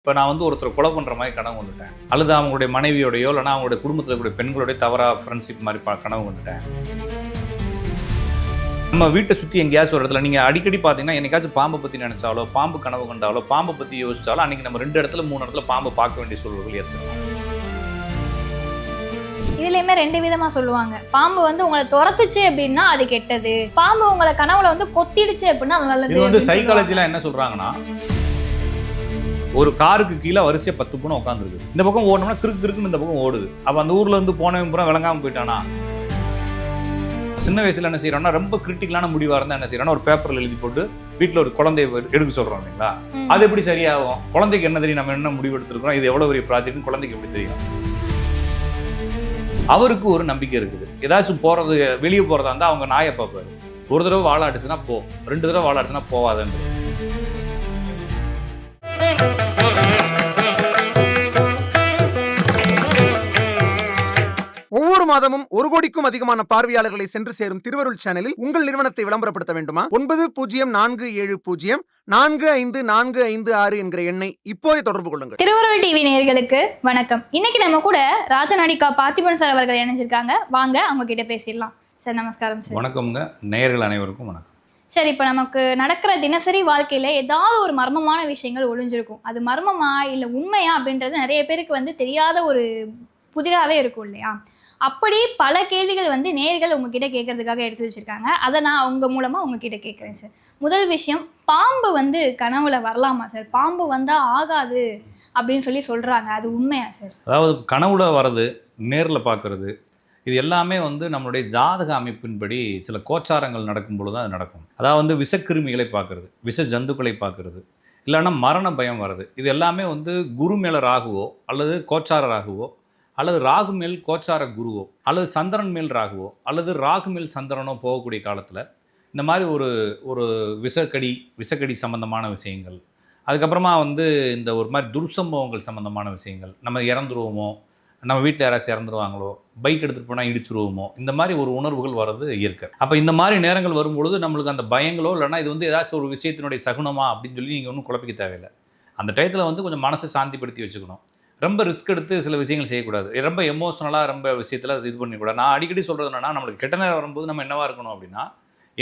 இப்போ நான் வந்து ஒருத்தர் கொலை பண்ணுற மாதிரி கனவு வந்துட்டேன். அல்லது அவங்களுடைய மனைவியோடையோ இல்லைனா அவங்களுடைய குடும்பத்தில் இருக்கக்கூடிய பெண்களுடைய தவறாக ஃப்ரெண்ட்ஷிப் மாதிரி கனவு வந்துட்டேன். நம்ம வீட்டை சுற்றி எங்கேயாச்சும் ஒரு இடத்துல நீங்கள் அடிக்கடி பார்த்தீங்கன்னா என்னைக்காச்சும் பாம்பை பற்றி நினைச்சாலோ பாம்பு கனவு கண்டாலோ பாம்பை பற்றி யோசிச்சாலோ அன்றைக்கி நம்ம ரெண்டு இடத்துல மூணு இடத்துல பாம்பை பார்க்க வேண்டிய சூழல்கள் ஏற்படும். இதுலயுமே ரெண்டு விதமா சொல்லுவாங்க. பாம்பு வந்து உங்களை துரத்துச்சு அப்படின்னா அது கெட்டது. பாம்பு உங்களை கனவுல வந்து கொத்திடுச்சு அப்படின்னா நல்லது இது வந்து. சைக்காலஜிலாம் என்ன சொல்கிறாங்கன்னா ஒரு காருக்கு கீழே வரிசையாக பத்து பூனை உட்காந்துருக்கு இந்த பக்கம் ஓடணும்னா கிறுக்கு கிறுக்குன்னு இந்த பக்கம் ஓடுது. அப்போ அந்த ஊர்ல இருந்து போனவன் பூரா விளங்காம போயிட்டானா? சின்ன வயசுல என்ன செய்யறோம்னா ரொம்ப கிரிட்டிக்கலான முடிவா இருந்தா என்ன செய்யறோம்னா ஒரு பேப்பர்ல எழுதி போட்டு வீட்ல ஒரு குழந்தைய எடுக்க சொல்றோம் இல்லைங்களா. அது எப்படி சரியாகும்? குழந்தைக்கு என்ன தெரியும்? நம்ம என்ன முடிவு எடுத்திருக்கோம் இது எவ்வளவு பெரிய ப்ராஜெக்ட்னு குழந்தைக்கு எப்படி தெரியும்? அவருக்கு ஒரு நம்பிக்கை இருக்குது. ஏதாச்சும் போறது வெளியே போறதா இருந்தா அவங்க நாயை பார்ப்பாரு. ஒரு தடவை வாழ அடிச்சுன்னா போ. ரெண்டு தடவை வாழ அடிச்சுன்னா போவாதன்னு மாதமும் ஒரு கோடிக்கும் அதிகமான பார்வையாளர்களை சென்று சேரும் திருவருள் சேனலில் உங்கள் நிறுவனத்தை விளம்பரப்படுத்த வேண்டுமா? ஒன்பது பூஜ்ஜியம் நான்கு ஏழு பூஜ்ஜியம் நான்கு ஐந்து நான்கு ஐந்து ஆறு என்கிற எண்ணை இப்போதே தொடர்பு கொள்ளுங்கள். திருவருள் டிவி நேயர்களுக்கு வணக்கம். இன்னைக்கு நம்ம கூட ராஜநாடிகா பார்த்திபன் சார் அவர்கள் இணைஞ்சிருக்காங்க. வாங்க அவங்க கிட்ட பேசிடலாம். சார் நமஸ்காரம் சார். வணக்கம்ங்க. நேயர்கள் அனைவருக்கும் வணக்கம். சார் இப்போ நமக்கு நடக்கிற தினசரி வாழ்க்கையில ஏதாவது ஒரு மர்மமான விஷயங்கள் ஒளிஞ்சிருக்கும். அது மர்மமா இல்லை உண்மையா அப்படின்றது நிறைய பேருக்கு வந்து தெரியாத ஒரு புதிராகவே இருக்கும் இல்லையா? அப்படி பல கேள்விகள் வந்து நேர்கள் உங்ககிட்ட கேட்கறதுக்காக எடுத்து வச்சிருக்காங்க. அதை நான் அவங்க மூலமா உங்ககிட்ட கேட்குறேன் சார் முதல் விஷயம் பாம்பு வந்து கனவுல வரலாமா சார் பாம்பு வந்தா ஆகாது அப்படின்னு சொல்லி சொல்றாங்க. அது உண்மையா சார் அதாவது கனவுல வர்றது நேரில் பார்க்கறது இது எல்லாமே வந்து நம்மளுடைய ஜாதக அமைப்பின்படி சில கோச்சாரங்கள் நடக்கும் பொழுது தான் அது நடக்கும். அதாவது வந்து விஷக்கிருமிகளை பார்க்கறது விஷ ஜந்துக்களை பார்க்கறது இல்லைன்னா மரண பயம் வர்றது இது எல்லாமே வந்து குரு மேல ராகுவோ அல்லது கோச்சார ராகுவோ அல்லது ராகு மேல் கோச்சார குருவோ அல்லது சந்திரன் மேல் ராகுவோ அல்லது ராகு மேல் சந்திரனோ போகக்கூடிய காலத்தில் இந்த மாதிரி ஒரு ஒரு விஷக்கடி விஷக்கடி சம்பந்தமான விஷயங்கள் அதுக்கப்புறமா வந்து இந்த ஒரு மாதிரி துர்சம்பவங்கள் சம்பந்தமான விஷயங்கள் நம்ம இறந்துருவோமோ நம்ம வீட்டில் யாராச்சும் இறந்துருவாங்களோ பைக் எடுத்துகிட்டு போனால் இடிச்சிருவோமோ இந்த மாதிரி ஒரு உணர்வுகள் வர்றது இயற்கை அப்போ இந்த மாதிரி நேரங்கள் வரும்பொழுது நம்மளுக்கு அந்த பயங்களோ இல்லைனா இது வந்து ஏதாச்சும் ஒரு விஷயத்தினுடைய சகுனமா அப்படின்னு சொல்லி நீங்கள் ஒன்றும் குழப்பிக்க தேவையில்லை. அந்த டயத்தில் வந்து கொஞ்சம் மனசை சாந்திப்படுத்தி வச்சுக்கணும். ரொம்ப ரிஸ்க் எடுத்து சில விஷயங்கள் செய்யக்கூடாது. ரொம்ப எமோஷனலாக ரொம்ப விஷயத்தில் இது பண்ணிக்கூடாது. நான் அடிக்கடி சொல்கிறது என்னென்னா நம்மளுக்கு கெட்ட நேரம் வரும்போது நம்ம என்னவாக இருக்கணும் அப்படின்னா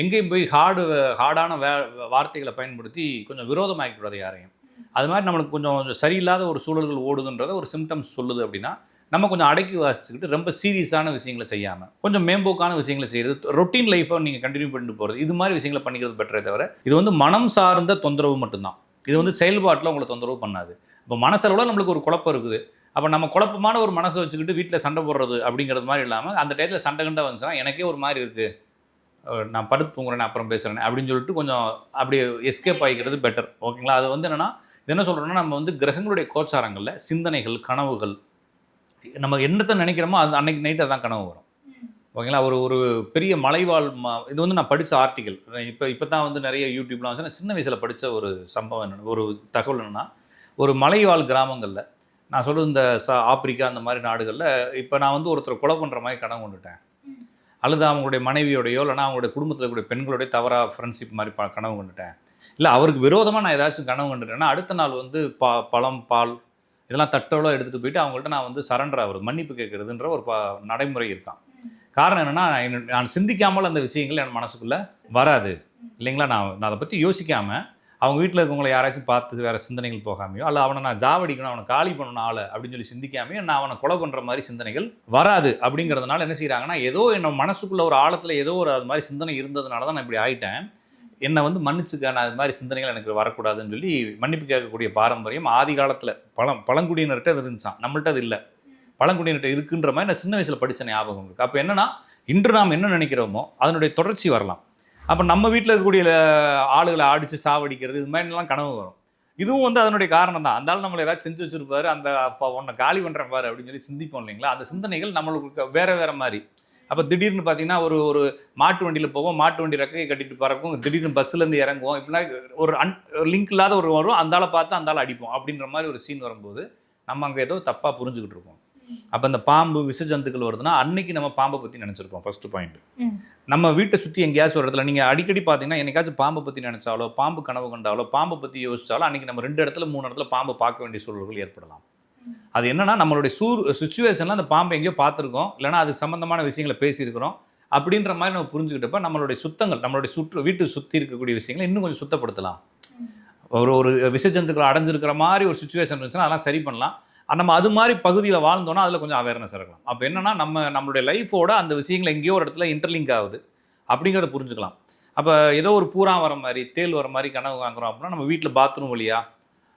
எங்கேயும் போய் ஹார்டு ஹார்டான வே வார்த்தைகளை பயன்படுத்தி கொஞ்சம் விரோதமாக்கக்கூடாது யாரையும். அது மாதிரி நம்மளுக்கு கொஞ்சம் கொஞ்சம் சரியில்லாத ஒரு சூழல்கள் ஓடுதுன்றத ஒரு சிம்டம்ஸ் சொல்லுது அப்படின்னா நம்ம கொஞ்சம் அடக்கி வாசிச்சுக்கிட்டு ரொம்ப சீரியஸான விஷயங்களை செய்யாமல் கொஞ்சம் மேம்போக்கான விஷயங்களை செய்கிறது ரொட்டீன் லைஃப்பை நீங்கள் கண்டினியூ பண்ணிட்டு போகிறது இது மாதிரி விஷயங்களை பண்ணிக்கிறது பெட்டரே தவிர இது வந்து மனம் சார்ந்த தொந்தரவு மட்டும்தான். இது வந்து செயல்பாட்டில் உங்களை தொந்தரவு பண்ணாது. இப்போ மனசளவில் நம்மளுக்கு ஒரு குழப்பம் இருக்குது. அப்போ நம்ம குழப்பமான ஒரு மனசை வச்சுக்கிட்டு வீட்டில் சண்டை போடுறது அப்படிங்கிறது மாதிரி இல்லாமல் அந்த டயத்தில் சண்டை கண்டை வந்துச்சுன்னா எனக்கே ஒரு மாதிரி இருக்குது நான் படுத்து தூங்குறேன் அப்புறம் பேசுகிறேன் அப்படின்னு சொல்லிட்டு கொஞ்சம் அப்படியே எஸ்கேப் ஆகிக்கிறது பெட்டர் ஓகேங்களா? அது வந்து என்னென்னா என்ன சொல்கிறோன்னா நம்ம வந்து கிரகங்களுடைய கோச்சாரங்களில் சிந்தனைகள் கனவுகள் நம்ம என்னத்தை நினைக்கிறோமோ அது அன்னைக்கு நைட்டு அதான் கனவு வரும். ஓகேங்களா? ஒரு ஒரு பெரிய மலைவாழ் ம இது வந்து நான் படித்த ஆர்டிக்கல் இப்போ இப்போ தான் வந்து நிறைய யூடியூப்லாம் வந்து நான் சின்ன வயசில் படித்த ஒரு சம்பவம் என்ன ஒரு தகவல் என்னென்னா ஒரு மலைவாழ் கிராமங்களில். நான் சொல்கிறது இந்த ச ஆப்பிரிக்கா அந்த மாதிரி நாடுகளில் இப்போ நான் வந்து ஒருத்தர் கொலை பண்ணுற மாதிரி கனவு கொண்டுட்டேன். அல்லது அவங்களுடைய மனைவியோடையோ இல்லைனா அவங்களுடைய குடும்பத்தில் இருக்கக்கூடிய பெண்களுடைய தவறாக ஃப்ரெண்ட்ஷிப் மாதிரி ப கனவு கொண்டுட்டேன். இல்லை அவருக்கு விரோதமாக நான் ஏதாச்சும் கனவு கொண்டுட்டேன்னா அடுத்த நாள் வந்து பா பழம் பால் இதெல்லாம் தட்டோட எடுத்துகிட்டு போயிட்டு அவங்கள்ட்ட நான் வந்து சரண்டர் ஆகுறது மன்னிப்பு கேட்குறதுன்ற ஒரு ப நடைமுறை இருக்கான் காரணம் என்னென்னா நான் சிந்திக்காமல் அந்த விஷயங்கள் என் மனசுக்குள்ளே வராது. இல்லைங்களா? நான் நான் அதை பற்றி யோசிக்காமல் அவங்க வீட்டில் இருக்கவங்களை யாராச்சும் பார்த்து வேறு சிந்தனைகள் போகாமையோ அல்ல அவனை நான் ஜாவடிக்கணும் அவனை காலி பண்ணணும் ஆளை அப்படின்னு சொல்லி சிந்திக்காமையோ நான் அவனை கொலை பண்ணுற மாதிரி சிந்தனைகள் வராது அப்படிங்கிறதுனால என்ன செய்கிறாங்கன்னா ஏதோ என்ன மனசுக்குள்ளே ஒரு ஆழத்தில் ஏதோ ஒரு அது மாதிரி சிந்தனை இருந்ததுனால தான் நான் இப்படி ஆயிட்டேன். என்னை வந்து மன்னிச்சுக்க நான் அது மாதிரி சிந்தனைகள் எனக்கு வரக்கூடாதுன்னு சொல்லி மன்னிப்பு கேட்கக்கூடிய பாரம்பரியம் ஆதி காலத்தில் பழம் பழங்குடியினர்கிட்ட அது இருந்துச்சான் நம்மள்ட்ட அது இல்லை. பழங்குடியினர்கிட்ட இருக்குன்ற மாதிரி நான் சின்ன வயசில் படித்த ஞாபகம் இருக்குது அப்போ என்னென்னா இன்று நாம் என்ன நினைக்கிறோமோ அதனுடைய தொடர்ச்சி வரலாம். அப்போ நம்ம வீட்டில் இருக்கக்கூடிய ஆளுகளை அடித்து சாவடிக்கிறது இது மாதிரிலாம் கனவு வரும். இதுவும் வந்து அதனுடைய காரணம் தான். அந்தாலும் நம்மளை ஏதாவது செஞ்சு வச்சுருப்பார் அந்த அப்பா உன்னை காலி பண்ணுறேன் பாரு அப்படின்னு சொல்லி சிந்திப்போம் இல்லைங்களா? அந்த சிந்தனைகள் நம்மளுக்கு வேறு வேறு மாதிரி. அப்போ திடீர்னு பார்த்தீங்கன்னா ஒரு ஒரு மாட்டு வண்டியில் போவோம் மாட்டு வண்டி ரெக்கையை கட்டிட்டு பறக்கும் திடீர்னு பஸ்ஸுலேருந்து இறங்குவோம். இப்படிலாம் ஒரு அன் லிங்க் இல்லாத ஒரு வரும் அந்தால பார்த்து அந்தால அடிப்போம் அப்படின்ற மாதிரி ஒரு சீன் வரும்போது நம்ம அங்கே ஏதோ தப்பாக புரிஞ்சுக்கிட்டு இருக்கோம். அப்போ இந்த பாம்பு விஷ ஜந்துக்கள் வருதுன்னா அன்னைக்கு நம்ம பாம்பை பற்றி நினச்சிருப்போம் ஃபர்ஸ்ட் பாயிண்ட். நம்ம வீட்டை சுற்றி எங்கேயாச்சும் ஒரு இடத்துல நீங்கள் அடிக்கடி பார்த்தீங்கன்னா என்னைக்காச்சும் பாம்பை பற்றி நினச்சாலோ பாம்பு கனவு கண்டாலோ பாம்பை பற்றி யோசிச்சாலோ அன்னைக்கு நம்ம ரெண்டு இடத்துல மூணு இடத்துல பாம்பை பார்க்க வேண்டிய சூழல்கள் ஏற்படலாம். அது என்னன்னா நம்மளுடைய சூ சுச்சுவேஷனில் அந்த பாம்பை எங்கேயோ பார்த்துருக்கோம் இல்லைன்னா அது சம்மந்தமான விஷயங்களை பேசியிருக்கிறோம். அப்படின்ற மாதிரி நம்ம புரிஞ்சுக்கிட்டப்ப நம்மளுடைய சுத்தங்கள் நம்மளுடைய சுற்று வீட்டு சுற்றி இருக்கக்கூடிய விஷயங்களை இன்னும் கொஞ்சம் சுத்தப்படுத்தலாம். ஒரு ஒரு விசஜந்துக்கள் அடைஞ்சிருக்கிற மாதிரி ஒரு சுச்சுவேஷன் இருந்துச்சுன்னா அதெல்லாம் சரி பண்ணலாம். நம்ம அது மாதிரி பகுதியில் வாழ்ந்தோன்னா அதில் கொஞ்சம் அவேர்னஸ் இருக்கலாம். அப்போ என்னன்னா நம்ம நம்மளுடைய லைஃபோட அந்த விஷயங்கள் எங்கேயோ ஒரு இடத்துல இன்டர்லிங்க் ஆகுது. அப்படிங்கிறத புரிஞ்சுக்கலாம். அப்போ ஏதோ ஒரு பூரா வர மாதிரி தேல் வர மாதிரி கனவு வாங்குறோம் அப்படின்னா நம்ம வீட்டில் பாத்ரூம் வழியா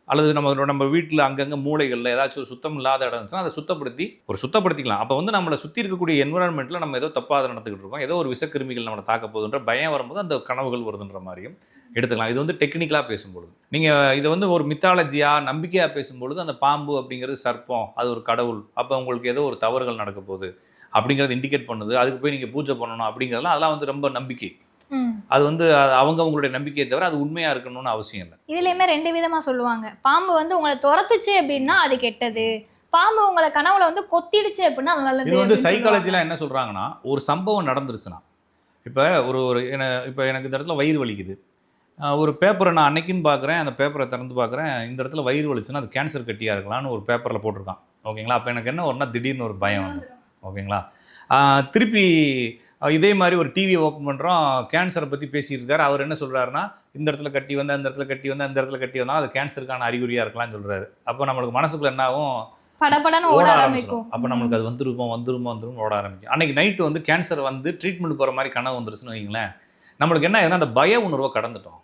அல்லது நம்ம நம்ம வீட்டில் அங்கங்கே மூளைகளில் ஏதாச்சும் ஒரு சுத்தம் இல்லாத இடம் இருந்துச்சுன்னா அதை சுத்தப்படுத்தி ஒரு சுத்தப்படுத்திக்கலாம். அப்போ வந்து நம்மளை சுற்றி இருக்கக்கூடிய என்விரான்மெண்ட்டில் நம்ம ஏதோ தப்பாக நடந்துக்கிட்டு இருக்கோம். ஏதோ ஒரு விசக்கிருமிகள் நம்மளை தாக்க போகுதுன்ற பயம் வரும்போது அந்த கனவுகள் வருதுன்ற மாதிரியும் எடுத்துக்கலாம். இது வந்து டெக்னிக்கலாக பேசும்பொழுது. நீங்கள் இதை வந்து ஒரு மித்தாலஜியாக நம்பிக்கையாக பேசும்பொழுது அந்த பாம்பு அப்படிங்கிறது சர்ப்பம் அது ஒரு கடவுள். அப்போ உங்களுக்கு ஏதோ ஒரு தவறுகள் நடக்க போகுது. அப்படிங்கிறது இண்டிகேட் பண்ணுது. அதுக்கு போய் நீங்கள் பூஜை பண்ணணும் அப்படிங்கிறதெல்லாம் அதெல்லாம் வந்து ரொம்ப நம்பிக்கை. அது வந்து அவங்க அவங்களுடைய நம்பிக்கையை தவிர அது உண்மையாக இருக்கணும்னு அவசியம் இல்லை. இதுலயுமே ரெண்டு விதமா சொல்லுவாங்க. பாம்பு வந்து உங்களை துரத்துச்சு அப்படின்னா அது கெட்டது. பாம்பு உங்களை கனவுல வந்து கொத்திடுச்சு அப்படின்னா நல்லது இது வந்து. சைக்காலஜிலாம் என்ன சொல்கிறாங்கன்னா ஒரு சம்பவம் நடந்துருச்சுன்னா இப்போ ஒரு ஒரு என்ன இப்போ எனக்கு இந்த இடத்துல வயிறு வலிக்குது. ஒரு பேப்பரை நான் அன்னைக்குன்னு பார்க்குறேன் அந்த பேப்பரை திறந்து பார்க்குறேன் இந்த இடத்துல வயிறு வலிச்சுன்னா அது கேன்சர் கட்டியாக இருக்கலாம்னு ஒரு பேப்பரில் போட்டிருக்கான். ஓகேங்களா? அப்போ எனக்கு என்ன வரும்னா திடீர்னு ஒரு பயம் வந்து. ஓகேங்களா? திருப்பி இதே மாதிரி ஒரு டிவி ஓப்பன் பண்ணுறோம் கேன்சரை பற்றி பேசியிருக்காரு. அவர் என்ன சொல்கிறாருன்னா இந்த இடத்துல கட்டி வந்து அந்த இடத்துல கட்டி வந்து அந்த இடத்துல கட்டி வந்தால் அது கேன்சருக்கான அறிகுறியாக இருக்கலாம்னு சொல்கிறாரு அப்போ நம்மளுக்கு மனசுக்குள்ள என்ன ஆகும்? படபடன்னு ஓட ஆரம்பிக்கும். அப்போ நம்மளுக்கு அது வந்துருமோ வந்துருமோ வந்துருமோ ஓட ஆரம்பிக்கும். அன்னைக்கு நைட்டு வந்து கேன்சர் வந்து ட்ரீட்மெண்ட் போகிற மாதிரி கனவு வந்துருச்சுன்னு வைங்களேன். நம்மளுக்கு என்ன ஆகுதுன்னா அந்த பய உணர்வை கடந்துட்டோம்.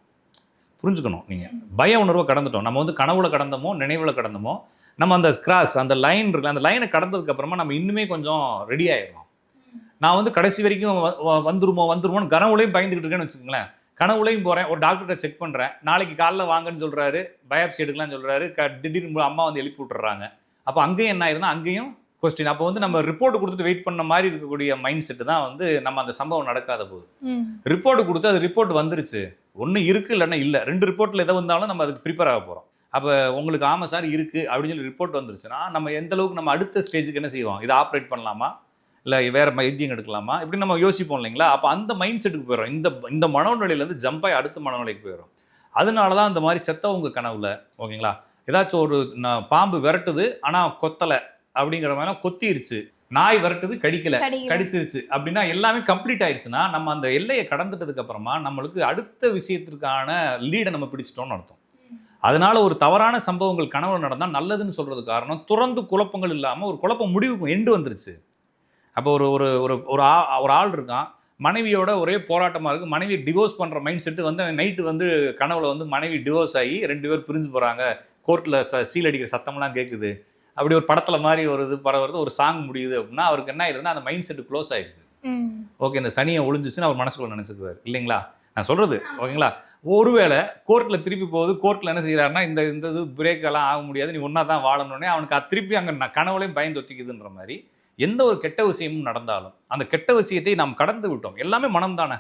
புரிஞ்சுக்கணும் நீங்கள் பய உணர்வை கடந்துட்டோம். நம்ம வந்து கனவுல கடந்தோமோ நினைவுல கடந்தோமோ நம்ம அந்த கிராஸ் அந்த லைன் இருக்குல்ல அந்த லைனை கடந்ததுக்கு அப்புறமா நம்ம இன்னுமே கொஞ்சம் ரெடி ஆயிடுறோம் நான் வந்து கடைசி வரைக்கும் வந்துருமோ வந்துருமோன்னு கனவுலையும் பயந்துக்கிட்டு இருக்கேன்னு வச்சுக்கோங்களேன். கனவுலையும் போகிறேன் ஒரு டாக்டர்கிட்ட செக் பண்ணுறேன் நாளைக்கு காலைல வாங்கன்னு சொல்கிறாரு பயாப்சி எடுக்கலாம்னு சொல்கிறாரு க திடீர்னு அம்மா வந்து எழுப்பி விட்டுறாங்க. அப்போ அங்கேயும் என்ன ஆயிருந்தா அங்கேயும் கொஸ்டின் அப்போ வந்து நம்ம ரிப்போர்ட் கொடுத்துட்டு வெயிட் பண்ண மாதிரி இருக்கக்கூடிய மைண்ட் செட்டு தான் வந்து நம்ம அந்த சம்பவம் நடக்காத போது. ரிப்போர்ட் கொடுத்து அது ரிப்போர்ட் வந்துருச்சு. ஒன்று இருக்குது இல்லைன்னா இல்லை. ரெண்டு ரிப்போர்ட்டில் எதை வந்தாலும் நம்ம அதுக்கு ப்ரிப்பேர் ஆக போகிறோம் அப்போ உங்களுக்கு ஆமாம் சார் இருக்குது அப்படின்னு சொல்லி ரிப்போர்ட் வந்துருச்சுன்னா நம்ம எந்த அளவுக்கு நம்ம அடுத்த ஸ்டேஜுக்கு என்ன செய்வோம்? இதை ஆப்ரேட் பண்ணலாமா? இல்லை வேறு வைத்தியம் எடுக்கலாமா? இப்படி நம்ம யோசிப்போம் இல்லைங்களா? அப்போ அந்த மைண்ட் செட்டுக்கு போயிடும் இந்த இந்த மனோநிலையிலேருந்து ஜம்ப் ஆகி அடுத்த மனநிலைக்கு போயிடும் அதனால தான் இந்த மாதிரி செத்தவங்க கனவுல ஓகேங்களா? ஏதாச்சும் ஒரு பாம்பு விரட்டுது ஆனால் கொத்தலை அப்படிங்கிற மாதிரி கொத்திருச்சு. நாய் விரட்டுது கடிக்கல. கடிச்சிருச்சு. அப்படின்னா எல்லாமே கம்ப்ளீட் ஆயிடுச்சுன்னா நம்ம அந்த எல்லையை கடந்துட்டதுக்கு அப்புறமா நம்மளுக்கு அடுத்த விஷயத்திற்கான லீடை நம்ம பிடிச்சிட்டோம்னு அர்த்தம். அதனால ஒரு தவறான சம்பவங்கள் கனவுல நடந்தால் நல்லதுன்னு சொல்றது காரணம் துறந்து குழப்பங்கள் இல்லாமல் ஒரு குழப்பம் முடிவுக்கு எண்டு வந்துருச்சு. அப்போ ஒரு ஒரு ஒரு ஒரு ஆ- ஒரு ஆள் இருக்கான் மனைவியோட ஒரே போராட்டமாக இருக்குது மனைவி டிவோர்ஸ் பண்ணுற மைண்ட் செட்டு வந்து நைட்டு வந்து கனவுல வந்து மனைவி டிவோர்ஸ் ஆகி ரெண்டு பேர் பிரிஞ்சு போகிறாங்க கோர்ட்டில் ச சீல் அடிக்கிற சத்தம்லாம் கேட்குது அப்படி ஒரு படத்தில் மாதிரி ஒரு இது பரவுறது ஒரு சாங் முடியுது அப்படின்னா அவருக்கு என்ன ஆயிடுதுன்னா அந்த மைண்ட் செட்டு க்ளோஸ் ஆயிடுச்சு. ஓகே இந்த சனியை ஒளிஞ்சிச்சுன்னு அவர் மனசுக்குள்ள நினச்சிக்குவார் இல்லைங்களா? நான் சொல்கிறது ஓகேங்களா? ஒருவேளை கோர்ட்டில் திருப்பி போகுது கோர்ட்டில் என்ன செய்கிறாருன்னா இந்த இந்த இது பிரேக் எல்லாம் ஆக முடியாது நீ ஒன்றா தான் வாழணுன்னே அவனுக்கு அது திருப்பி அங்கே கனவுலையும் பயந்து ஒத்திக்குதுன்ற மாதிரி எந்த ஒரு கெட்ட விஷயமும் நடந்தாலும் அந்த கெட்ட விஷயத்தை நாம் கடந்து விட்டோம். எல்லாமே மனம் தானே?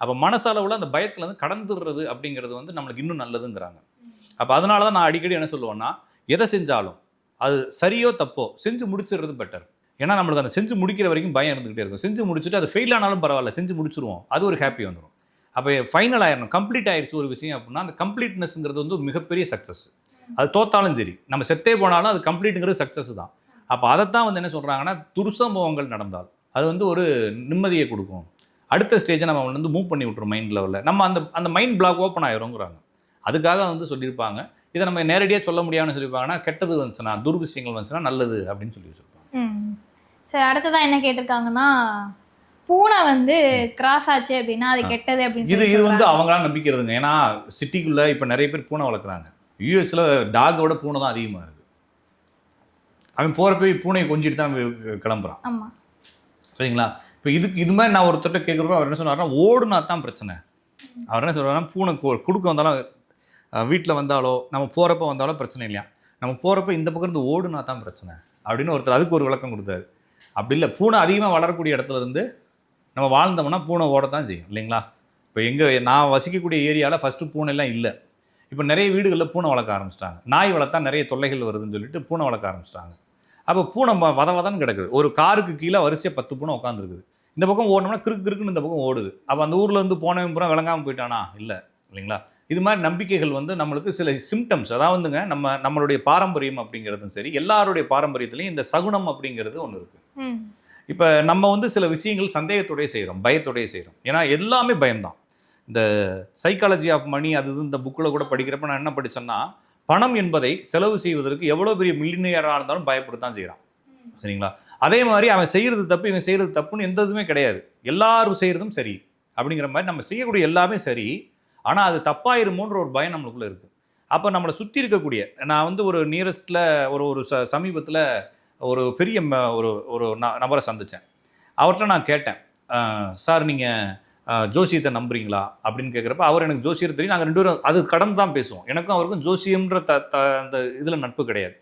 அப்போ மனசளவில் அந்த பயத்தில் இருந்து கடந்துடுறது அப்படிங்கிறது வந்து நம்மளுக்கு இன்னும் நல்லதுங்கிறாங்க. அப்போ அதனால தான் நான் அடிக்கடி என்ன சொல்லுவேன்னா எதை செஞ்சாலும் அது சரியோ தப்போ செஞ்சு முடிச்சிடுறது பெட்டர் ஏன்னா நம்மளுக்கு அந்த செஞ்சு முடிக்கிற வரைக்கும் பயம் இருந்துகிட்டே இருக்கும். செஞ்சு முடிச்சுட்டு அது ஃபெயில் ஆனாலும் பரவாயில்ல செஞ்சு முடிச்சிருவோம். அது ஒரு ஹாப்பி வந்துடும் அப்போ ஃபைனல் ஆயிடணும் கம்ப்ளீட் ஆயிடுச்சு ஒரு விஷயம் அப்படின்னா அந்த கம்ப்ளீட்னஸ்ங்கிறது வந்து ஒரு மிகப்பெரிய சக்ஸஸ் அது தோத்தாலும் சரி. நம்ம செத்தே போனாலும் அது கம்ப்ளீட்டுங்கிறது சக்ஸஸ் தான். அப்போ அதைத்தான் வந்து என்ன சொல்கிறாங்கன்னா துர்சம்பவங்கள் நடந்தால். அது வந்து ஒரு நிம்மதியை கொடுக்கும். அடுத்த ஸ்டேஜை நம்ம வந்து மூவ் பண்ணி விட்ருவோம் மைண்ட் லெவலில் நம்ம அந்த அந்த மைண்ட் பிளாக் ஓப்பன் ஆயிருங்கிறாங்க அதுக்காக வந்து சொல்லியிருப்பாங்க. இதை நம்ம நேரடியாக சொல்ல முடியாதுன்னு சொல்லியிருப்பாங்கன்னா கெட்டது வந்துச்சுன்னா துர்விஷயங்கள் வந்துச்சுன்னா நல்லது அப்படின்னு சொல்லி வச்சுருப்பாங்க. சரி அடுத்ததான் என்ன கேட்டிருக்காங்கன்னா பூனை வந்து கிராஸ் ஆச்சு அப்படின்னா அது கெட்டது அப்படின்னு இது இது வந்து. அவங்களாம் நம்பிக்கிறதுங்க. ஏன்னா சிட்டிக்குள்ளே இப்போ நிறைய பேர் பூனை வளர்க்குறாங்க. யூஎஸில் டாகோட பூனை தான் அதிகமாக இருக்குது அவன் போகிறப்ப பூனையை கொஞ்சிட்டு தான் கிளம்புறான். சரிங்களா? இப்போ இதுக்கு இது மாதிரி நான் ஒருத்தட்ட கேட்குறப்ப அவர் என்ன சொன்னார்னா ஓடுனா தான் பிரச்சனை. அவர் என்ன சொல்றாருன்னா பூனை கு- குடுக்க வந்தாலும் வீட்டில் வந்தாலோ நம்ம போகிறப்ப வந்தாலோ பிரச்சனை இல்லையா? நம்ம போகிறப்ப இந்த பக்கம் இருந்து ஓடுனா தான் பிரச்சனை. அப்படின்னு ஒருத்தர் அதுக்கு ஒரு விளக்கம் கொடுத்தாரு. அப்படி இல்லை பூனை அதிகமாக வளரக்கூடிய இடத்துல இருந்து நம்ம வாழ்ந்தோம்னா பூனை ஓடத்தான் செய்யும் இல்லைங்களா? இப்போ எங்கே நான் வசிக்கக்கூடிய ஏரியாவில் ஃபஸ்ட்டு பூனைலாம் இல்லை. இப்போ நிறைய வீடுகளில் பூனை வளர்க்க ஆரம்பிச்சிட்டாங்க. நாய் வளர்த்தா நிறைய தொல்லைகள் வருதுன்னு சொல்லிட்டு பூனை வளர்க்க ஆரம்பிச்சிட்டாங்க. அப்போ பூனை வத வதன்னு கிடக்குது. ஒரு காருக்கு கீழே வரிசையாக பத்து பூனை உட்காந்துருக்குது இந்த பக்கம் ஓடணும்னா கிறுக்கு கிறுக்குன்னு இந்த பக்கம் ஓடுது. அப்போ அந்த ஊர்ல இருந்து போனவன் பூரா விளங்காமல் போயிட்டானா? இல்லை. இல்லைங்களா? இது மாதிரி நம்பிக்கைகள் வந்து நம்மளுக்கு சில சிம்டம்ஸ் அதாவதுங்க நம்ம நம்மளுடைய பாரம்பரியம் அப்படிங்கிறதும் சரி எல்லாருடைய பாரம்பரியத்துலையும் இந்த சகுனம் அப்படிங்கிறது ஒன்று இருக்கு. ம். இப்போ நம்ம வந்து சில விஷயங்கள் சந்தேகத்தோடய செய்கிறோம் பயத்தோடய செய்கிறோம் ஏன்னா எல்லாமே பயம்தான். இந்த சைக்காலஜி ஆஃப் மணி அது இது இந்த புக்கில் கூட படிக்கிறப்ப நான் என்ன படிச்சேன்னா பணம் என்பதை செலவு செய்வதற்கு எவ்வளோ பெரிய மில்லினியராக இருந்தாலும் பயப்படத்தான் செய்கிறான் சரிங்களா? அதே மாதிரி அவன் செய்கிறது தப்பு இவன் செய்கிறது தப்புன்னு எந்த இதுவுமே கிடையாது. எல்லாரும் செய்கிறதும் சரி. அப்படிங்கிற மாதிரி நம்ம செய்யக்கூடிய எல்லாமே சரி. ஆனால் அது தப்பாயிருமோன்ற ஒரு பயம் நம்மளுக்குள்ளே இருக்குது அப்போ நம்மளை சுற்றி இருக்கக்கூடிய நான் வந்து ஒரு நியரஸ்ட்டில் ஒரு ஒரு ச சமீபத்தில் ஒரு பெரிய ம- ஒரு ஒரு ந- நபரை சந்தித்தேன் அவர்கிட்ட நான் கேட்டேன். "அஹ், சார் நீங்கள் ஜோசியத்தை நம்புறீங்களா அப்படின்னு கேட்குறப்ப அவர் எனக்கு ஜோசியர் தெரியும். நாங்கள் ரெண்டு பேரும் அது கடந்து தான் பேசுவோம். எனக்கும் அவருக்கும் ஜோசியம்ன்ற த த அந்த இதில் நட்பு கிடையாது.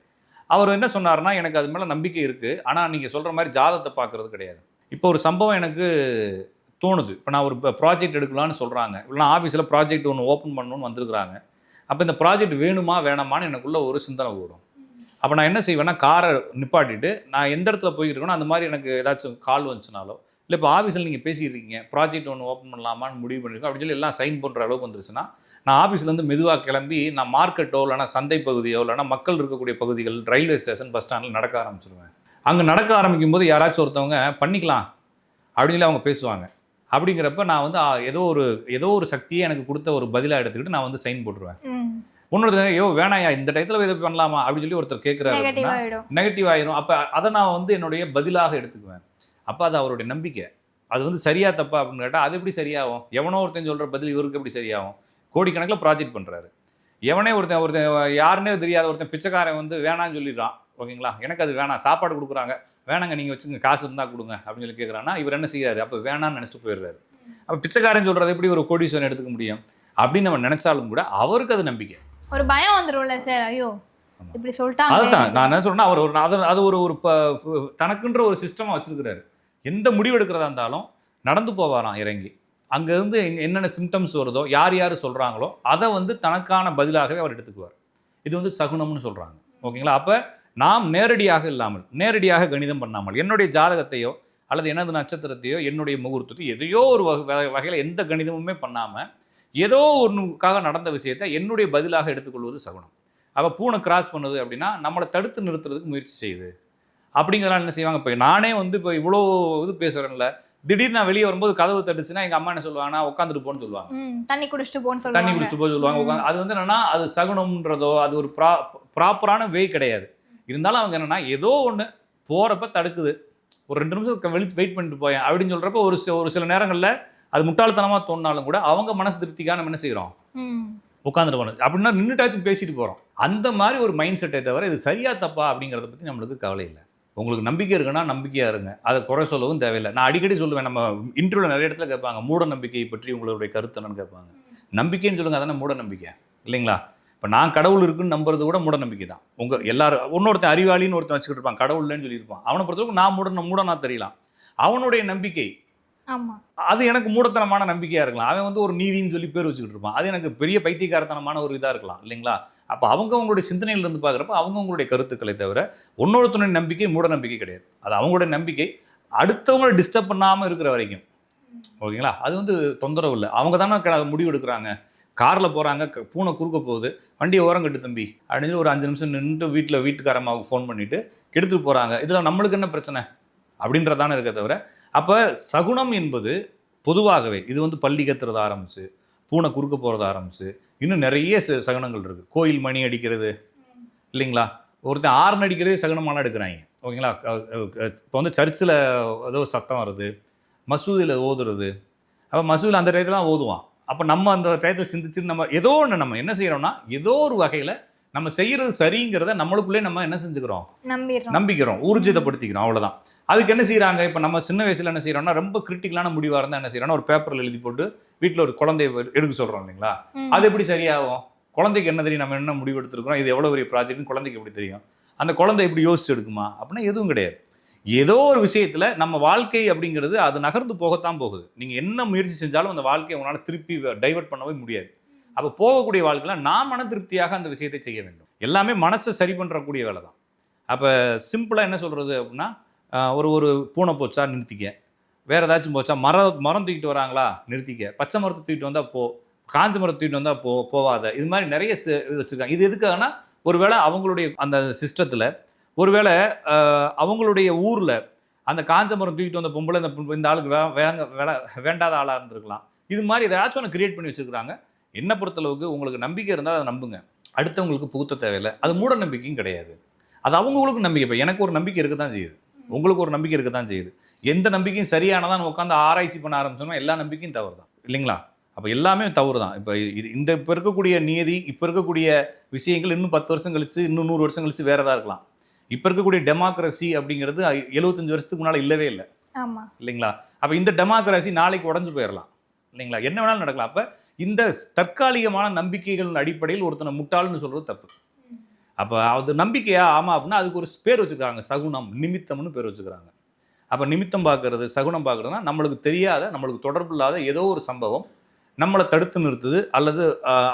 அவர் என்ன சொன்னார்னா எனக்கு அது மேலே நம்பிக்கை இருக்குது ஆனால் நீங்கள் சொல்கிற மாதிரி ஜாதகத்தை பார்க்குறது கிடையாது. இப்போ ஒரு சம்பவம் எனக்கு தோணுது. இப்போ நான் ஒரு ப்ராஜெக்ட் எடுக்கலாம்னு சொல்கிறாங்க இல்லைனா ஆஃபீஸில் ப்ராஜெக்ட் ஒன்று ஓப்பன் பண்ணணும்னு வந்திருக்கிறாங்க. அப்போ இந்த ப்ராஜெக்ட் வேணுமா வேணாமான்னு எனக்குள்ளே ஒரு சிந்தனை ஓடும். அப்போ நான் என்ன செய்வேன்னா காரை நிப்பாட்டிட்டு நான் எந்த இடத்துல போயிருக்கேனோ அந்த மாதிரி எனக்கு ஏதாச்சும் கால் வந்துச்சுனாலோ இல்லை இப்போ ஆஃபீஸில் நீங்கள் பேசிட்டு இருக்கீங்க ப்ராஜெக்ட் ஒன்று ஓப்பன் பண்ணலாமான்னு முடிவு பண்ணிருக்கோம் அப்படின்னு சொல்லி எல்லாம் சைன் பண்ணுற அளவுக்கு வந்துருச்சுன்னா நான் ஆஃபீஸ்லேருந்து மெதுவாக கிளம்பி நான் மார்க்கெட்டோ இல்லைனா சந்தை பகுதியோ இல்லைனா மக்கள் இருக்கக்கூடிய பகுதிகள் ரயில்வே ஸ்டேஷன் பஸ் ஸ்டாண்டில் நடக்க ஆரம்பிச்சிருவேன். அங்கே நடக்க ஆரம்பிக்கும் போது யாராச்சும் ஒருத்தவங்க பண்ணிக்கலாம் அப்படின்னு சொல்லி அவங்க பேசுவாங்க. அப்படிங்கிறப்ப நான் வந்து ஏதோ ஒரு ஏதோ ஒரு சக்தியை எனக்கு கொடுத்த ஒரு பதிலாக எடுத்துக்கிட்டு நான் வந்து சைன் போட்டுருவேன். இன்னொருத்தர் ஐயோ வேணாயா இந்த டயத்தில் இதை பண்ணலாமா? அப்படின்னு சொல்லி ஒருத்தர் கேட்குறாரு நெகட்டிவ் ஆயிடும். நெகட்டிவ் ஆயிரும். அப்போ அதை நான் வந்து என்னுடைய பதிலாக எடுத்துக்குவேன். அப்போ அது அவருடைய நம்பிக்கை. அது வந்து சரியா தப்பா அப்படின்னு கேட்டால் அது எப்படி சரியாகும்? எவனோ ஒருத்தன் சொல்கிற பதில் இவருக்கு எப்படி சரியாகும்? கோடிக்கணக்கில் ப்ராஜெக்ட் பண்ணுறாரு எவனே ஒருத்தன் ஒருத்தன் யாருன்னே தெரியாத ஒருத்தன் பிச்சைக்காரன் வந்து வேணான்னு சொல்லிடுறான். ஓகேங்களா? எனக்கு அது வேணாம். சாப்பாடு கொடுக்குறாங்க. வேணாங்க நீங்கள் வச்சுங்க. காசு இருந்தால் கொடுங்க அப்படின்னு சொல்லி கேட்குறான்னா இவர் என்ன செய்யறாரு அப்போ வேணான்னு நினச்சிட்டு போயிடுறாரு. அப்போ பிச்சைக்காரன் சொல்கிறது எப்படி ஒரு கோடீஸ்வரன் எடுத்துக்க முடியும்? அப்படின்னு நம்ம நினைச்சாலும் கூட அவருக்கு அது நம்பிக்கை. ஒரு பயம் வந்துரும்ல சார். ஐயோ. இப்படி சொல்லிட்டாங்க அதுதான் நான் என்ன சொல்றேன்னா அவர் ஒரு அது அது ஒரு ஒரு தனக்குன்ற ஒரு சிஸ்டமாக வச்சிருக்கிறாரு. எந்த முடிவு எடுக்கிறதா இருந்தாலும் நடந்து போவாராம் இறங்கி. அங்கேருந்து என்னென்ன சிம்டம்ஸ் வருதோ யார் யார் சொல்கிறாங்களோ அதை வந்து தனக்கான பதிலாகவே அவர் எடுத்துக்குவார். இது வந்து சகுனம்னு சொல்கிறாங்க ஓகேங்களா? அப்போ நாம் நேரடியாக இல்லாமல் நேரடியாக கணிதம் பண்ணாமல் என்னுடைய ஜாதகத்தையோ அல்லது எனது நட்சத்திரத்தையோ என்னுடைய முகூர்த்தத்தையோ எதையோ ஒரு வகையில் எந்த கணிதமுமே பண்ணாமல் ஏதோ ஒன்றுக்காக நடந்த விஷயத்தை என்னுடைய பதிலாக எடுத்துக்கொள்வது சகுனம். அப்போ பூனை கிராஸ் பண்ணுது அப்படின்னா நம்மளை தடுத்து நிறுத்துறதுக்கு முயற்சி செய்யுது அப்படிங்கிறலாம் என்ன செய்வாங்க? இப்போ நானே வந்து இப்போ இவ்வளோ இது பேசுகிறேன்ல திடீர்னு நான் வெளியே வரும்போது கதவு தட்டுச்சுன்னா எங்கள் அம்மா என்ன சொல்லுவாங்கன்னா உட்காந்துட்டு போன்னு சொல்லுவாங்க. தண்ணி குடிச்சிட்டு போன்னு தண்ணி சொல்லுவாங்க குடிச்சிட்டு போய் சொல்லுவாங்க. உட்காந்து அது வந்து என்னன்னா அது சகுனம்ன்றதோ அது ஒரு ப்ரா ப்ராப்பரான வே கிடையாது. இருந்தாலும் அவங்க என்னன்னா ஏதோ ஒன்று போகிறப்ப தடுக்குது. ஒரு ரெண்டு நிமிஷம் வெளி வெயிட் பண்ணிட்டு போயேன் அப்படின்னு சொல்கிறப்ப ஒரு ஒரு சில நேரங்களில் அது முட்டாள்தனமாக தோணினாலும் கூட அவங்க மனசு திருப்திக்காக நம்ம என்ன செய்கிறோம் உட்காந்துட்டு போகணும் அப்படின்னா நின்றுட்டாச்சும் பேசிட்டு போகிறோம் அந்த மாதிரி ஒரு மைண்ட் செட்டை தவிர இது சரியா தப்பா அப்படிங்கிறத பற்றி நம்மளுக்கு கவலை இல்லை. உங்களுக்கு நம்பிக்கை இருக்குன்னா நம்பிக்கையாக இருங்க. அதை குறை சொல்லவும் தேவையில்லை. நான் அடிக்கடி சொல்லுவேன் நம்ம இன்டர்வியூவில் நிறைய இடத்துல கேட்பாங்க மூட நம்பிக்கை பற்றி உங்களுடைய கருத்து என்னன்னு கேட்பாங்க. நம்பிக்கைன்னு சொல்லுங்கள் அதானே மூட நம்பிக்கை? இல்லைங்களா? இப்போ நான் கடவுள் இருக்குன்னு நம்புறது கூட மூட நம்பிக்கை தான். உங்கள் எல்லாரும் இன்னொருத்தன் அறிவாளின்னு ஒருத்தன் வச்சுக்கிட்டு இருப்பான் கடவுள் இல்லைன்னு சொல்லியிருப்பான். அவனை பொறுத்தவரைக்கும் நான் மூட மூடனா தெரியலாம். அவனுடைய நம்பிக்கை அது எனக்கு மூடத்தனமான நம்பிக்கையாக இருக்கலாம். அவன் வந்து ஒரு நீதின்னு சொல்லி பேர் வச்சுக்கிட்டு இருப்பான். அது எனக்கு பெரிய பைத்தியக்காரத்தனமான ஒரு இதாக இருக்கலாம். இல்லைங்களா? அப்போ அவங்க அவங்களுடைய சிந்தனையில இருந்து பார்க்குறப்ப அவங்க அவங்களுடைய கருத்துக்களை தவிர ஒன்னொருத்தனுடைய நம்பிக்கை மூட நம்பிக்கை கிடையாது. அது அவங்களுடைய நம்பிக்கை. அடுத்தவங்களை டிஸ்டர்ப் பண்ணாமல் இருக்கிற வரைக்கும். ஓகேங்களா? அது வந்து தொந்தரவு இல்லை. அவங்க தானே முடிவு எடுக்கிறாங்க. காரில் போகிறாங்க பூனை குறுக்க போகுது. வண்டியை ஓரம் கட்டு தம்பி. அப்படின்னு ஒரு அஞ்சு நிமிஷம் நின்று வீட்டில் வீட்டுக்காரம்மாவுக்கு ஃபோன் பண்ணிவிட்டு கெடுத்துட்டு போகிறாங்க இதில் நம்மளுக்கு என்ன பிரச்சனை? அப்படின்றதானே இருக்க தவிர அப்போ சகுனம் என்பது பொதுவாகவே இது வந்து பள்ளி கத்துறது ஆரம்பிச்சு பூனை குறுக்க போகிறது ஆரம்பிச்சு இன்னும் நிறைய ச- சகுனங்கள் இருக்குது கோயில் மணி அடிக்கிறது இல்லைங்களா? ஒருத்தன் ஆறுன்னு அடிக்கிறதே சகுனமான எடுக்கிறாங்க. ஓகேங்களா? இப்போ வந்து சர்ச்சில் ஏதோ சத்தம் வருது மசூதியில் ஓதுறது. அப்போ மசூதியில் அந்த டயத்தில் ஓதுவான். அப்போ நம்ம அந்த டயத்தை சிந்திச்சு நம்ம ஏதோ ஒன்று நம்ம என்ன செய்கிறோம்னா ஏதோ ஒரு வகையில் நம்ம செய்கிறது சரிங்கிறத நம்மளுக்குள்ளே நம்ம என்ன செஞ்சுக்கிறோம்? நம்பிக்கிறோம். ஊர்ஜிதப்படுத்திக்கிறோம். அவ்வளவுதான். அதுக்கு என்ன செய்றாங்க? இப்போ நம்ம சின்ன வயசுல என்ன செய்றோம்னா ரொம்ப கிரிட்டிக்கலான முடிவாக இருந்தால் என்ன செய்யறோம்னா ஒரு பேப்பரில் எழுதி போட்டு வீட்டில் ஒரு குழந்தைய எடுக்க சொல்றோம் இல்லைங்களா. அது எப்படி சரியாகும்? குழந்தைக்கு என்ன தெரியும்? நம்ம என்ன முடிவு எடுத்திருக்கிறோம்? இது எவ்வளோ பெரிய ப்ராஜெக்ட்னு குழந்தைக்கு எப்படி தெரியும்? அந்த குழந்தை எப்படி யோசிச்சு எடுக்குமா? அப்படின்னா எதுவும் கிடையாது. ஏதோ ஒரு விஷயத்துல நம்ம வாழ்க்கை அப்படிங்கிறது அது நகர்ந்து போகத்தான் போகுது. நீங்க என்ன முயற்சி செஞ்சாலும் அந்த வாழ்க்கையை உங்களால் திருப்பி டைவர்ட் பண்ணவே முடியாது. அப்போ போகக்கூடிய வாழ்க்கையில் நான் மன திருப்தியாக அந்த விஷயத்தை செய்ய வேண்டும். எல்லாமே மனசை சரி பண்ணுறக்கூடிய வேலை தான். அப்போ சிம்பிளாக என்ன சொல்கிறது அப்படின்னா ஒரு ஒரு பூனை போச்சா நிறுத்திக்க. வேறு ஏதாச்சும் போச்சா மரம் மரம் தூக்கிட்டு வராங்களா நிறுத்திக்க. பச்சை மரத்தை தூக்கிட்டு வந்தால் போ காஞ்ச மரத்தை தூக்கிட்டு வந்தால் போ போவாத. இது மாதிரி நிறைய சி- இது வச்சுருக்காங்க. இது எதுக்காகனா ஒருவேளை அவங்களுடைய அந்த சிஸ்டத்தில் ஒருவேளை அவங்களுடைய ஊரில் அந்த காஞ்ச மரம் தூக்கிட்டு வந்த பொம்பளை இந்த இந்த ஆளுக்கு வே வேங்க வேலை வேண்டாத ஆளாக இருந்திருக்கலாம். இது மாதிரி ஏதாச்சும் ஒன்று கிரியேட் பண்ணி வச்சுருக்கிறாங்க. என்னை பொறுத்தளவுக்கு உங்களுக்கு நம்பிக்கை இருந்தால் அதை நம்புங்க. அடுத்தவங்களுக்கு புகுத்த தேவையில்லை. அது மூட நம்பிக்கையும் கிடையாது. அது அவங்களுக்கு நம்பிக்கை. இப்போ எனக்கு ஒரு நம்பிக்கை இருக்க தான் செய்யுது. உங்களுக்கு ஒரு நம்பிக்கை இருக்க தான் செய்யுது. எந்த நம்பிக்கையும் சரியானதான் உட்காந்து ஆராய்ச்சி பண்ண ஆரம்பிச்சோம்னா எல்லா நம்பிக்கையும் தவறு தான். இல்லைங்களா? அப்போ எல்லாமே தவறு தான். இப்போ இது இந்த இப்போ இருக்கக்கூடிய நியதி இப்போ இருக்கக்கூடிய விஷயங்கள் இன்னும் பத்து வருஷம் கழிச்சு இன்னும் நூறு வருஷம் கழிச்சு வேற ஏதா இருக்கலாம். இப்போ இருக்கக்கூடிய டெமோக்ரஸி அப்படிங்கிறது எழுபத்தஞ்சு வருஷத்துக்கு முன்னால் இல்லவே இல்லை. ஆமா. இல்லைங்களா? அப்போ இந்த டெமோக்ரஸி நாளைக்கு உடஞ்சு போயிடலாம் இல்லைங்களா? என்ன வேணாலும் நடக்கலாம். அப்போ இந்த தற்காலிகமான நம்பிக்கைகளின் அடிப்படையில் ஒருத்தனை முட்டாள்னு சொல்றது தப்பு. அப்போ அது நம்பிக்கையா ஆமா அப்படின்னா அதுக்கு ஒரு பேர் வச்சுக்கிறாங்க சகுனம் நிமித்தம்னு பேர் வச்சுக்கிறாங்க அப்போ நிமித்தம் பார்க்கறது சகுனம் பார்க்கறதுனா நம்மளுக்கு தெரியாத நம்மளுக்கு தொடர்பு இல்லாத ஏதோ ஒரு சம்பவம் நம்மளை தடுத்து நிறுத்துது அல்லது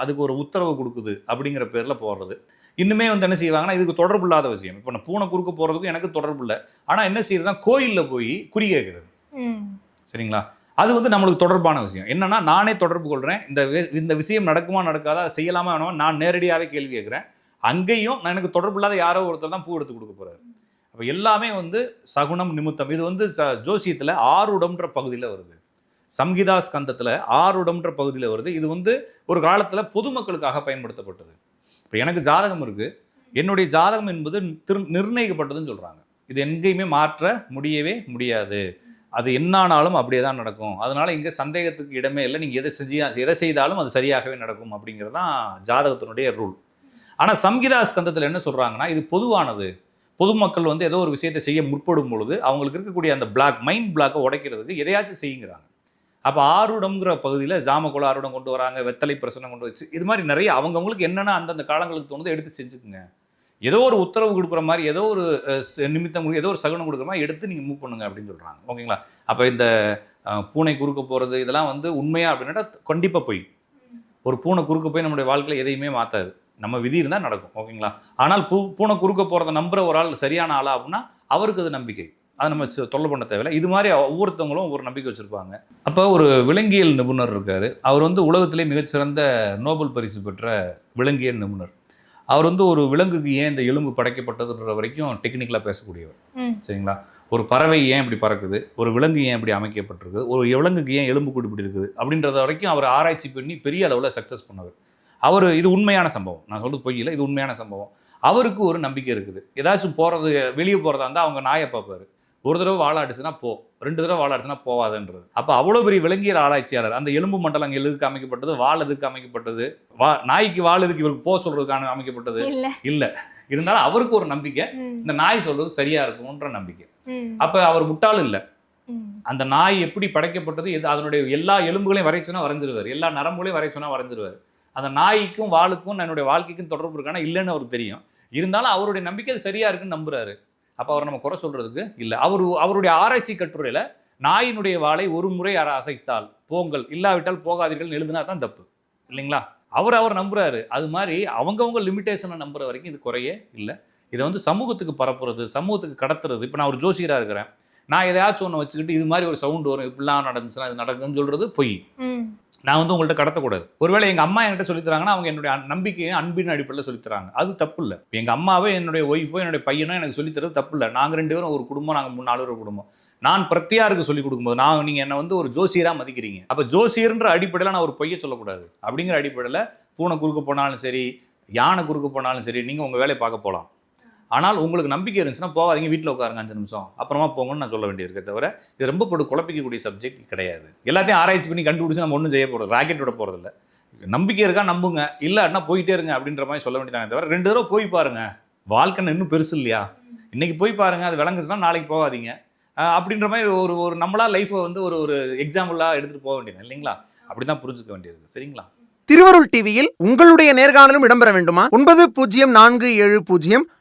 அதுக்கு ஒரு உத்தரவு கொடுக்குது அப்படிங்கிற பேரில் போடுறது இன்னுமே வந்து என்ன செய்வாங்கன்னா இதுக்கு தொடர்பு இல்லாத விஷயம். இப்போ நான் பூனை குறுக்க போகிறதுக்கும் எனக்கு தொடர்பு இல்லை. ஆனால் என்ன செய்யறதுனா கோயிலில் போய் குறி கேட்குறது சரிங்களா? அது வந்து நம்மளுக்கு தொடர்பான விஷயம். என்னன்னா நானே தொடர்பு கொள்கிறேன் இந்த வி- இந்த விஷயம் நடக்குமா நடக்காதா அதை செய்யலாமா வேணாமா நான் நேரடியாகவே கேள்வி கேட்குறேன். அங்கேயும் நான் எனக்கு தொடர்பு இல்லாத யாரோ ஒருத்தர் தான் பூ எடுத்து கொடுக்க போகிறாரு அப்போ எல்லாமே வந்து சகுனம் நிமித்தம். இது வந்து ச- ஜோசியத்தில் ஆறுடம்ன்ற பகுதியில் வருது. சம்ஹிதா ஸ்கந்தத்தில் ஆறுடம்ன்ற பகுதியில் வருது. இது வந்து ஒரு காலத்தில் பொதுமக்களுக்காக பயன்படுத்தப்பட்டது. இப்போ எனக்கு ஜாதகம் இருக்குது என்னுடைய ஜாதகம் என்பது திரு நிர்ணயிக்கப்பட்டதுன்னு சொல்கிறாங்க இது எங்கேயுமே மாற்ற முடியவே முடியாது. அது என்னானாலும் அப்படியே தான் நடக்கும். அதனால் இங்கே சந்தேகத்துக்கு இடமே இல்லை. நீங்கள் எதை செஞ்சு எதை செய்தாலும் அது சரியாகவே நடக்கும் அப்படிங்கிறது தான் ஜாதகத்தினுடைய ரூல் ஆனால் சம்ஹிதா ஸ்கந்தத்தில் என்ன சொல்கிறாங்கன்னா இது பொதுவானது. பொதுமக்கள் வந்து ஏதோ ஒரு விஷயத்தை செய்ய முற்படும் பொழுது அவங்களுக்கு இருக்கக்கூடிய அந்த பிளாக் மைண்ட் பிளாக்கை உடைக்கிறதுக்கு எதையாச்சும் செய்யுங்கிறாங்க. அப்போ ஆறுடம்ங்கிற பகுதியில் ஜாமக்குள ஆறுடம் கொண்டு வராங்க வெத்தலை பிரசனம் கொண்டு வச்சு இது மாதிரி நிறைய அவங்கவுங்களுக்கு என்னென்ன அந்தந்த காலங்களுக்கு தோணுதோ எடுத்து செஞ்சுக்குங்க. ஏதோ ஒரு உத்தரவு கொடுக்குற மாதிரி ஏதோ ஒரு நிமித்தம் ஏதோ ஒரு சகுனம் கொடுக்குற மாதிரி எடுத்து நீங்கள் மூவ் பண்ணுங்க அப்படின்னு சொல்கிறாங்க ஓகேங்களா? அப்போ இந்த பூனை குறுக்க போகிறது இதெல்லாம் வந்து உண்மையா அப்படின்னா கண்டிப்பாக போய். ஒரு பூனை குறுக்க போய் நம்முடைய வாழ்க்கையில் எதையுமே மாற்றாது நம்ம விதி இருந்தால் நடக்கும். ஓகேங்களா? ஆனால் பூ பூனை குறுக்க போகிறத நம்புற ஒரு ஆள் சரியான ஆளா அப்படின்னா அவருக்கு அது நம்பிக்கை. அதை நம்ம தொல்லை பண்ண தேவையில்லை. இது மாதிரி ஒவ்வொருத்தவங்களும் ஒவ்வொரு நம்பிக்கை வச்சுருப்பாங்க. அப்போ ஒரு விலங்கியல் நிபுணர் இருக்கார். அவர் வந்து உலகத்திலே மிகச்சிறந்த நோபல் பரிசு பெற்ற விலங்கியல் நிபுணர். அவர் வந்து ஒரு விலங்குக்கு ஏன் இந்த எலும்பு படைக்கப்பட்டதுன்ற வரைக்கும் டெக்னிக்கலாக பேசக்கூடியவர். சரிங்களா? ஒரு பறவை ஏன் இப்படி பறக்குது? ஒரு விலங்கு ஏன் இப்படி அமைக்கப்பட்டிருக்குது? ஒரு விலங்குக்கு ஏன் எலும்பு கூடு இப்படி இருக்குது? அப்படின்றத வரைக்கும் அவர் ஆராய்ச்சி பண்ணி பெரிய அளவில் சக்ஸஸ் பண்ணவர். அவர் இது உண்மையான சம்பவம். நான் சொல்றது பொய் இல்லை இது உண்மையான சம்பவம். அவருக்கு ஒரு நம்பிக்கை இருக்குது. ஏதாச்சும் போகிறது வெளியே போகிறதா இருந்தால் அவங்க நாயை பார்ப்பாரு. ஒரு தடவை வாழாடுச்சுன்னா போ. ரெண்டு தடவை வாழாடுச்சுன்னா போவாதுன்றது. அப்போ அவ்வளோ பெரிய விலங்கியல் ஆராய்ச்சியாளர் அந்த எலும்பு மண்டலம் அங்கே எதுக்கு அமைக்கப்பட்டது வால் எதுக்கு அமைக்கப்பட்டது வா நாய்க்கு வால் எதுக்கு இவருக்கு போக சொல்றதுக்கான அமைக்கப்பட்டது? இல்ல. இருந்தாலும் அவருக்கு ஒரு நம்பிக்கை இந்த நாய் சொல்றது சரியா இருக்கும்ன்ற நம்பிக்கை. அப்போ அவர் முட்டாள் இல்லை. அந்த நாய் எப்படி படைக்கப்பட்டது எது அதனுடைய எல்லா எலும்புகளையும் வரைய சொன்னா வரைஞ்சிருவார். எல்லா நரம்புகளையும் வரைய சொன்னா வரைஞ்சிருவார். அந்த நாய்க்கும் வாளுக்கும் என்னுடைய வாழ்க்கைக்கும் தொடர்பு இருக்கானா இல்லைன்னு அவருக்கு தெரியும். இருந்தாலும் அவருடைய நம்பிக்கை அது சரியா இருக்குன்னு நம்புறாரு. அப்போ அவர் நம்ம குறை சொல்கிறதுக்கு இல்லை. அவர் அவருடைய ஆராய்ச்சி கட்டுரையில் நாயினுடைய வாளை ஒரு முறை அசைத்தால் போங்கள் இல்லாவிட்டால் போகாதீர்கள் எழுதுனா தான் தப்பு. இல்லைங்களா? அவர் அவர் நம்புகிறாரு அது மாதிரி அவங்கவுங்க லிமிட்டேஷனை நம்புகிற வரைக்கும் இது குறையே இல்லை. இதை வந்து சமூகத்துக்கு பரப்புறது சமூகத்துக்கு கடத்துறது. இப்போ நான் ஒரு ஜோசியராக இருக்கிறேன். நான் எதையாச்சும் ஒன்று வச்சுக்கிட்டு இது மாதிரி ஒரு சவுண்ட் வரும் இப்படிலாம் நடந்துச்சுன்னா இது நடக்குன்னு சொல்றது பொய். நான் வந்து உங்கள்கிட்ட கடத்தக்கூடாது. ஒருவேளை எங்கள் அம்மா என்கிட்ட சொல்லித் தராங்கன்னா அவங்க என்னுடைய நம்பிக்கையை அன்பின் அடிப்படையில் சொல்லித் தராங்க அது தப்பு இல்லை எங்கள் அம்மாவே என்னுடைய ஒய்ஃபோ என்னுடைய பையனோ எனக்கு சொல்லித் தரது தப்பு இல்லை நாங்கள் ரெண்டு பேரும் ஒரு குடும்பம் நாங்கள் மூணு நாலு குடும்பம். நான் பிரத்தியாருக்கு சொல்லிக் கொடுக்கும்போது நான் நீங்கள் என்னை வந்து ஒரு ஜோசியராக மதிக்கிறீங்க. அப்போ ஜோசியர்ன்ற அடிப்படையில் நான் ஒரு பொய்யை சொல்லக்கூடாது. அப்படிங்கிற அடிப்படையில் பூனை குறுக்க போனாலும் சரி யானை குறுக்க போனாலும் சரி நீங்கள் உங்கள் வேலையை பார்க்க போகலாம் ஆனால் உங்களுக்கு நம்பிக்கை இருந்துச்சுன்னா போகாதீங்க வீட்டில் உட்காருங்க அஞ்சு நிமிஷம். அப்புறமா போங்கன்னு நான் சொல்ல வேண்டியிருக்கே தவிர இது ரொம்ப போட்டு குழப்பிக்கக்கூடிய சப்ஜெக்ட் கிடையாது. எல்லாத்தையும் ஆராய்ச்சி பண்ணி கண்டுபிடிச்சு நம்ம ஒன்றும் செய்ய போகிறது ராக்கெட் விட போகிறதில்ல நம்பிக்கை இருக்கா நம்புங்க. இல்லாட்டினா போயிட்டே இருங்க அப்படின்ற மாதிரி சொல்ல வேண்டியதானே தவிர ரெண்டு தடவை போய் பாருங்க. வாழ்க்கை இன்னும் பெருசு இல்லையா? இன்னைக்கு போய் பாருங்க அது விளங்குச்சுன்னா நாளைக்கு போகாதீங்க. அப்படின்ற மாதிரி ஒரு ஒரு நம்மளா லைஃப்பை வந்து ஒரு ஒரு எக்ஸாம்பிளாக எடுத்துகிட்டு போக வேண்டியது இல்லைங்களா? அப்படி தான் புரிஞ்சுக்க வேண்டியது சரிங்களா? திருவருள் டிவியில் உங்களுடைய நேர்காணலும் இடம்பெற வேண்டுமா? ஒன்பது பூஜ்ஜியம் நான்கு ஏழு பூஜ்ஜியம்